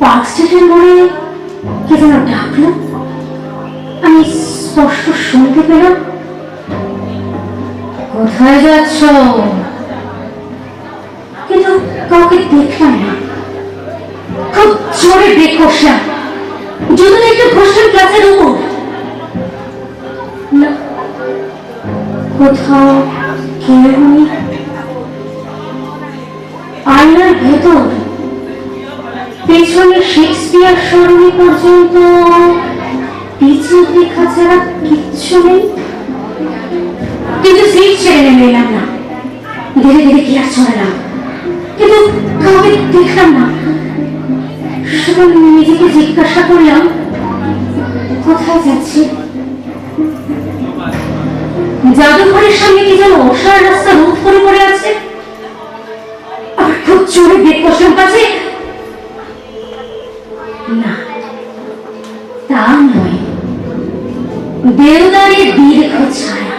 Park স্ট্রিটের মোড়ে কে যেন ডাকলো আমি স্পষ্ট শুনতে পেলাম। কোথায় যাচ্ছ? কিন্তু কাউকে দেখলাম না। খুব জোরে ব্রেক কষলাম যদি একটু ঘষলাম ক্লাসের উপর কোথাও কেউ নেই আয়নার ভেতর পেছনে শেক্সপিয়ার সরণি পর্যন্ত। ছাড়া কিচ্ছু নেই। কিন্তু সিট ছেড়ে নেমে এলাম না। ধীরে ধীরে ছড়ালাম। কিন্তু কাউকে দেখলাম না। নিজেকে জিজ্ঞাসা করলাম, কোথায় যাচ্ছে? জাদুঘরের সামনে কি যেন অসার রাস্তা রোধ করে পড়ে আছে? আর খুব জোরে বেগ কষলাম কাছে দেওদারের দীর্ঘ ছায়া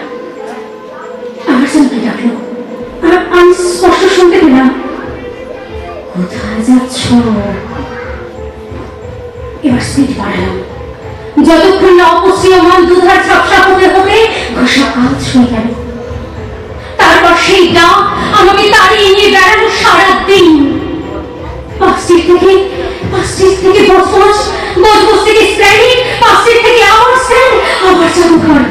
আমার সঙ্গে ডাকলো আমি স্পষ্ট শুনতে পেলাম। কোথায় যাচ্ছ? এবার স্পিড বাড়ালাম। যতক্ষণ না অপসীয়মান দুধার ঝাপসা হতে হতে ঘষা কাজ হয়ে গেল। তারপর সেই ডাক আমাকে তাড়িয়ে নিয়ে বেড়ানো সারাদিন। পাঁচটির থেকে পাঁচটির থেকে বসবস জাদুঘর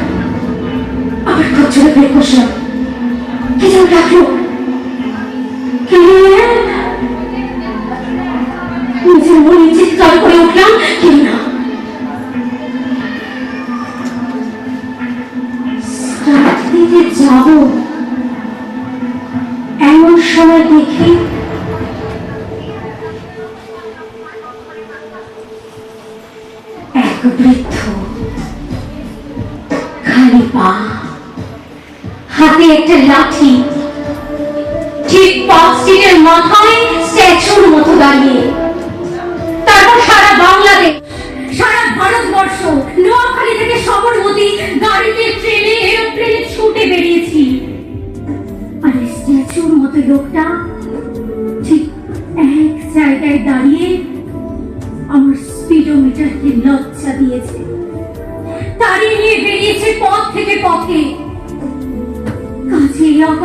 আবার খুব জোরে বের বসলাম কি যেন ডাকলো নিজের মনে চিৎকার করে উঠলাম কেউ না? যাব। এমন সময় দেখি এক বৃদ্ধ খালি পা হাতে একটা লাঠি, ঠিক পাঁচ মাথায় স্ট্যাচুর মতো দাঁড়িয়ে। তারপর সারা বাংলাদেশ, সারা ভারতবর্ষ, নোয়াখালী থেকে সবরমতি গাড়িতে ট্রেনে এরোপ্লেনে ছুটে বেরিয়েছি। আর স্ট্যাচুর মতো লোকটা ঠিক এক জায়গায় দাঁড়িয়ে আমার স্পিডোমিটারকে লজ্জা দিয়েছে।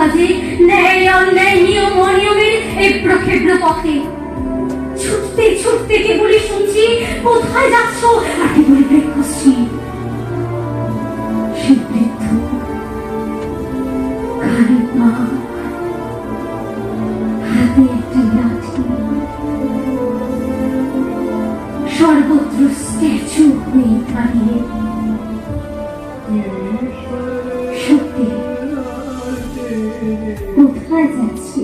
অকাজে ন্যায় অন্যায় নিয়ম অনিয়মের এই প্রক্ষেপ্র পথে। ছুটতে ছুটতে শুনছি? কোথায় যাচ্ছ? আর সর্বত্র স্ট্যাচু হয়ে দাঁড়িয়ে। সত্যি কোথায় যাচ্ছি